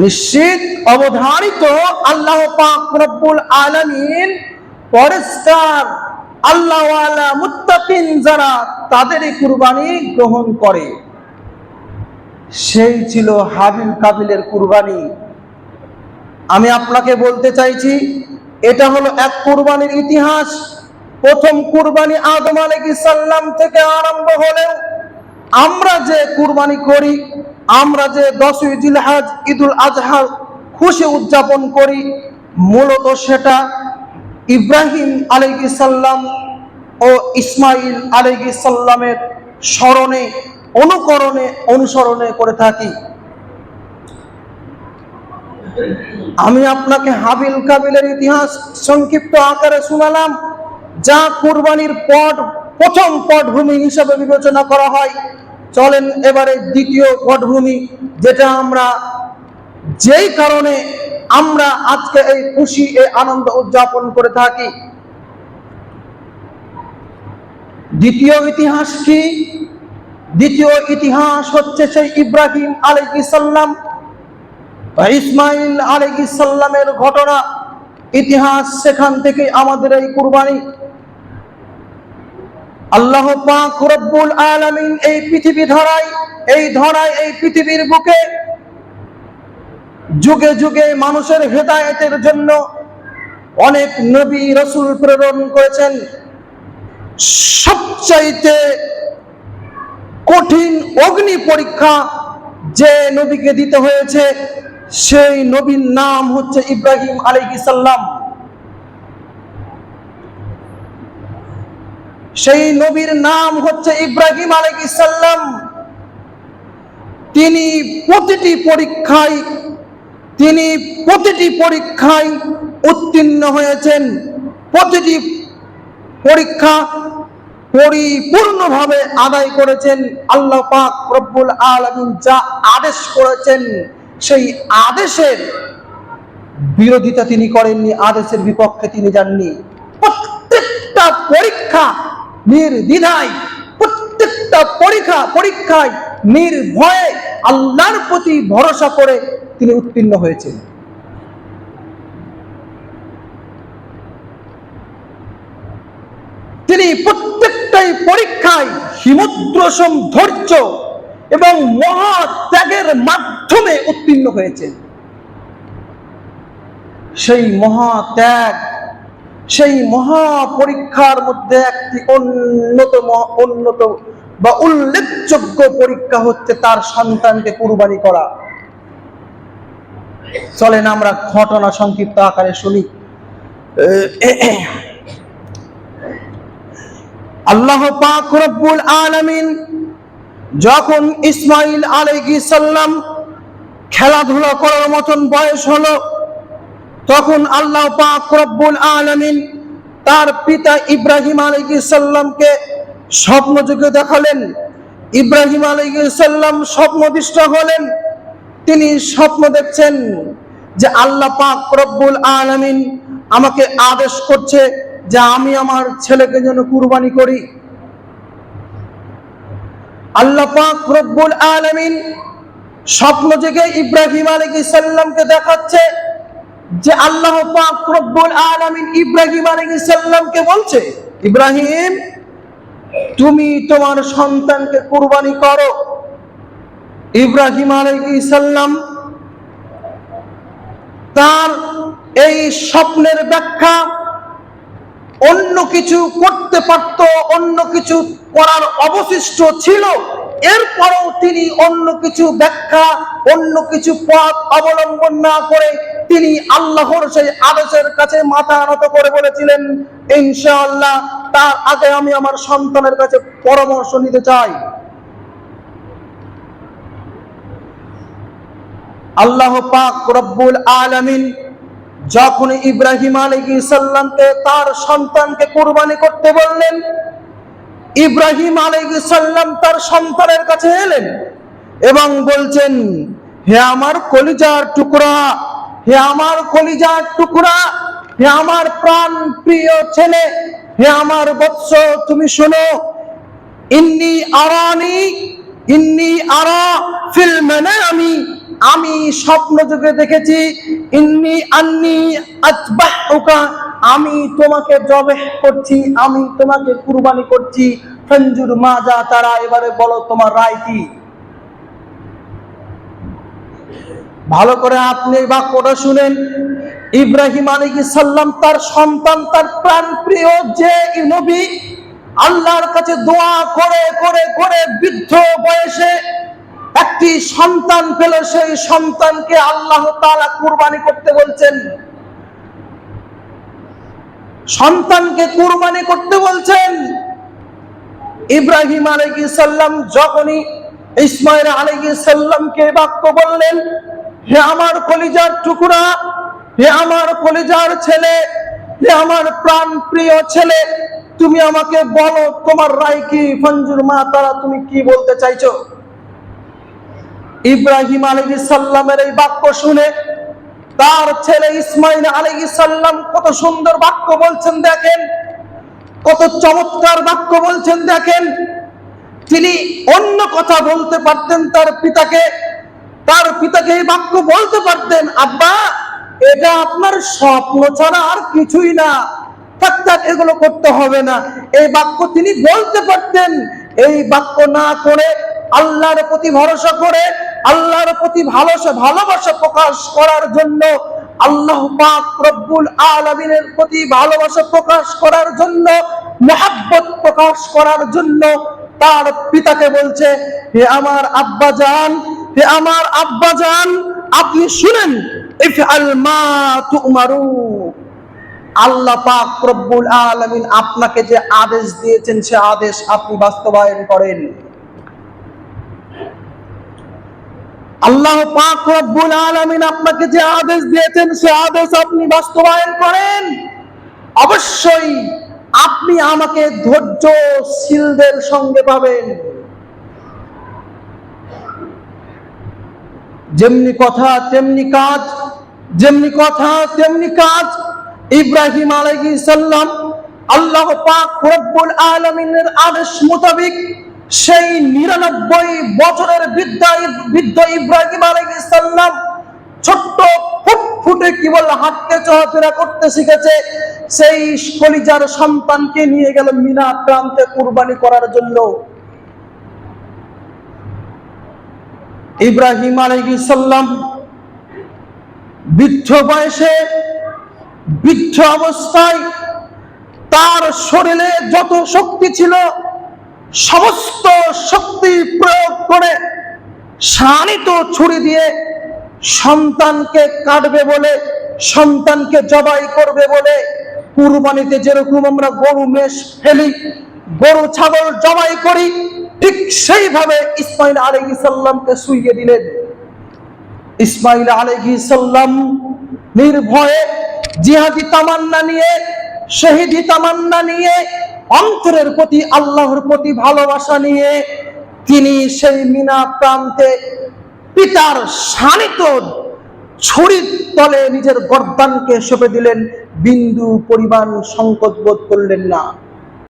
নিশ্চিত, অবধারিত আল্লাহ পাক রব্বুল আলামিন পরিষ্কার আল্লাহওয়ালা মুত্তাকিন যারা তাদেরই কুরবানি গ্রহণ করে। সেই ছিল হাবিল কাবিলের কুরবানি। আমি আপনাকে বলতে চাইছি, এটা হলো এক কুরবানির ইতিহাস। প্রথম কুরবানি আদম সালাম থেকে আরম্ভ হলেও আমরা যে কুরবানি করি আমরা যে দশই জিলহাজ, ঈদুল আজহা খুশি উদযাপন করি, মূলত সেটা ইব্রাহিম আলাইহিস সালাম ও ইসমাইল আলাইহিস সালামের স্মরণে, অনুকরণে, অনুসরণে করে থাকি। আমি আপনাকে হাবিল কাবিলের ইতিহাস সংক্ষিপ্ত আকারে শোনালাম, যা কুরবানির পট, প্রথম পটভূমি হিসাবে বিবেচনা করা হয়। চলেন এবারে দ্বিতীয় পটভূমি, যেটা আমরা যেই কারণে আমরা আজকে এই খুশি, এই আনন্দ উদযাপন করে থাকি। দ্বিতীয় ইতিহাস কি? দ্বিতীয় ইতিহাস হচ্ছে সেই ইব্রাহিম আলাইহিস সালাম বা ইসমাইল আলাইহিস সালামের ঘটনা। ইতিহাস সেখান থেকে আমাদের এই কুরবানি। আল্লাহ পাক রব্বুল আলামিন এই পৃথিবী ধরায়, এই ধরায় এই পৃথিবীর বুকে যুগে যুগে মানুষের হেদায়েতের জন্য অনেক নবী রসুল প্রেরণ করেছেন। সবচাইতে কঠিন অগ্নি পরীক্ষা যে নবীকে দিতে হয়েছে, সেই নবীর নাম হচ্ছে ইব্রাহিম আলাইহিস সালাম। সেই নবীর নাম হচ্ছে ইব্রাহিম আলাইহিস সালাম। তিনি প্রতিটি পরীক্ষায়, তিনি প্রতিটি পরীক্ষায় উত্তীর্ণ হয়েছেন। প্রতিটি পরীক্ষা পরিপূর্ণভাবে আদায় করেছেন। আল্লাহ পাক রব্বুল আলামিন যা আদেশ করেছেন, সেই আদেশের বিরোধিতা তিনি করেননি, আদেশের বিপক্ষে তিনি যাননি। প্রত্যেকটা পরীক্ষা নির্দ্বিধায় প্রত্যেকটা পরীক্ষা, পরীক্ষায় নির্ভয়ে আল্লাহর প্রতি ভরসা করে তিনি উত্তীর্ণ হয়েছেন। তিনি প্রত্যেকটাই পরীক্ষায় হিমুদ্রসম ধৈর্য এবং মহা ত্যাগের মাধ্যমে উত্তীর্ণ হয়েছেন। সেই মহা ত্যাগ সেই মহা পরীক্ষার মধ্যে একটি অন্যতম, অন্যত বা উল্লেখযোগ্য পরীক্ষা হচ্ছে তার সন্তানকে কুরবানি করা। চলেন আমরা ঘটনা সংক্ষিপ্ত আকারে শুনি। আল্লাহ পাক রব্বুল আলামিন যখন ইসমাইল আলাইহিস সালাম খেলাধুলা করার মতন বয়স হলো তখন আল্লাহ পাক রব্বুল আলামিন তার পিতা ইব্রাহিম আলাইহিস সালামকে স্বপ্ন যুগে দেখালেন। ইব্রাহিম আলাইহিস সালাম স্বপ্নদিষ্ট হলেন। তিনি স্বপ্ন দেখছেন যে আল্লাহ পাক রব্বুল আলামিন আমাকে আদেশ করছে যে আমি আমার ছেলেকে যেন কুরবানি করি। আল্লাহ পাক রব্বুল আলামিন স্বপ্ন জেগে ইব্রাহিম আলাইহিস সালামকে দেখাচ্ছে যে আল্লাহ পাক ইব্রাহিম আলাইহিস বলছে, ইব্রাহিম, তুমি তোমার সন্তানকে কুরবানি করো। ইব্রাহিম আলাইহিস তার এই স্বপ্নের ব্যাখ্যা অন্য কিছু করতে পারত, অন্য কিছু করার অবশিষ্ট ছিল। এরপরেও তিনি অন্য কিছু ব্যাখ্যা, অন্য কিছু পথ অবলম্বন না করে তিনি আল্লাহর সেই আদেশের কাছে মাথা নত করে বলেছিলেন, ইনশাআল্লাহ, তার আগে আমি আমার সন্তানের কাছে পরামর্শ নিতে চাই। আল্লাহ পাক রব্বুল আলামিন যখন ইব্রাহিম আলাইহি সাল্লামকে তার সন্তানকে কুরবানি করতে বললেন, ইব্রাহিম আলাইহি সাল্লাম তার সন্তানের কাছে এলেন এবং বলছেন, হে আমার কলিজার টুকরা হে আমার কলিজার টুকরা, হে আমার প্রাণ প্রিয় ছেলে, হে আমার বৎস, তুমি শোনো। ইন্নি আরানি, ইন্নি আরা ফিল আমি আমি স্বপ্ন যুগে দেখেছি। ইন্নি আন্নি আজবাহুকা, আমি তোমাকে জবে করছি, আমি তোমাকে কুরবানি করছি। ফঞ্জুর মাজা তারা, এবারে বলো তোমার রায় কি? ভালো করে আপনি বাক্যটা শুনেন। ইব্রাহিম আলী সাল্লাম তার সন্তান, তার প্রাণ প্রিয় যে নবী, আল্লাহর কাছে দোয়া করে করে করে বৃদ্ধ বয়সে একটি সন্তান পেল। সেই সন্তানকে আল্লাহ তাআলা কুরবানি করতে বলছেন। সন্তানকে কুরবানি করতে বলছেন। ইব্রাহিম আলাইহিস সাল্লাম যখনই ইসমাইল আলাইহিস সাল্লামকে বাক্য বললেন হে আমার কলিজার টুকরা, হে আমার কলিজার ছেলে, হে আমার প্রাণ প্রিয় ছেলে, তুমি আমাকে বলো, তোমার রায় কি? ফঞ্জুর মা, তারা তুমি কি বলতে চাইছো? ইব্রাহিম আলাইহিস সাল্লামের এই বাক্য শুনে তার ছেলে ইসমাইল আলাইহিস সাল্লাম কত সুন্দর বাক্য বলছেন দেখেন, কত চমৎকার বাক্য বলছেন দেখেন। তিনি অন্য কথা বলতে পারতেন তার পিতাকে তার পিতাকে এই বাক্য বলতে পারতেন, আব্বা, এটা আপনার স্বপ্ন ছাড়া আর কিছুই না। এগুলো করতে হবে না। এই বাক্য তিনি বলতে পারতেন। এই বাক্য না করে আল্লাহর প্রতি ভরসা করে, আল্লাহর প্রতি ভালোবাসা ভালোবাসা প্রকাশ করার জন্য, আল্লাহ রব্বুল আলামিনের প্রতি ভালোবাসা প্রকাশ করার জন্য, মহাব্বত প্রকাশ করার জন্য তার পিতাকে বলছে, হে আমার আব্বা জান হে আমার আব্বা জান, আপনি শুনেন আল্লাহ পাক রব্বুল আলামিন আপনাকে যে আদেশ দিয়েছেন, সে আদেশ আপনি বাস্তবায়ন করেন। আল্লাহ পাক রব্বুল আলামিন আপনাকে যে আদেশ দিয়েছেন, সে আদেশ আপনি বাস্তবায়ন করেন। অবশ্যই আপনি আমাকে ধৈর্যশীলদের সঙ্গে পাবেন। যেমনি কথা, তেমনি কাজ, যেমনি কথা, তেমনি কাজ। ইব্রাহিম আলাইহিস সাল্লাম আল্লাহ পাক রব্বুল আলামিনের আদেশ মোতাবেক সেই নিরানব্বই বছরের বিদ্যা বৃদ্ধ ইব্রাহিম আলাইহিস সালাম ছোট্ট ফুটফুটে কি বল হাঁটতে, চলাফেরা করতে শিখেছে। সেই কলিজার সন্তানকে নিয়ে গেল মিনা প্রান্তে কুরবানি করার জন্য। ইব্রাহিম আলাইহিস সালাম বৃদ্ধ বয়সে, বৃদ্ধ অবস্থায় তার শরীরে যত শক্তি ছিল, সমস্ত শক্তি প্রয়োগ করে শানিত ছুরি দিয়ে সন্তানকে কাটবে বলে, সন্তানকে জবাই করবে বলে কুরবানিতে যেরকম আমরা গরু, মেষ, ফেলি, গরু, ছাগল জবাই করি ঠিক সেইভাবে ইসমাইল আলাইহিস সাল্লামকে শুইয়ে দিলেন। ইসমাইল আলাইহিস সাল্লাম নির্ভয়ে জিহাদি তামান্না নিয়ে, শহীদি তামান্না নিয়ে, অন্তরের প্রতি, আল্লাহর প্রতি ভালোবাসা নিয়ে তিনি সেই মিনা প্রান্তে পিতার শানিত ছড়ির তলে নিজের গর্দানকে সঁপে দিলেন। বিন্দু পরিমাণ সংকট বোধ করলেন না।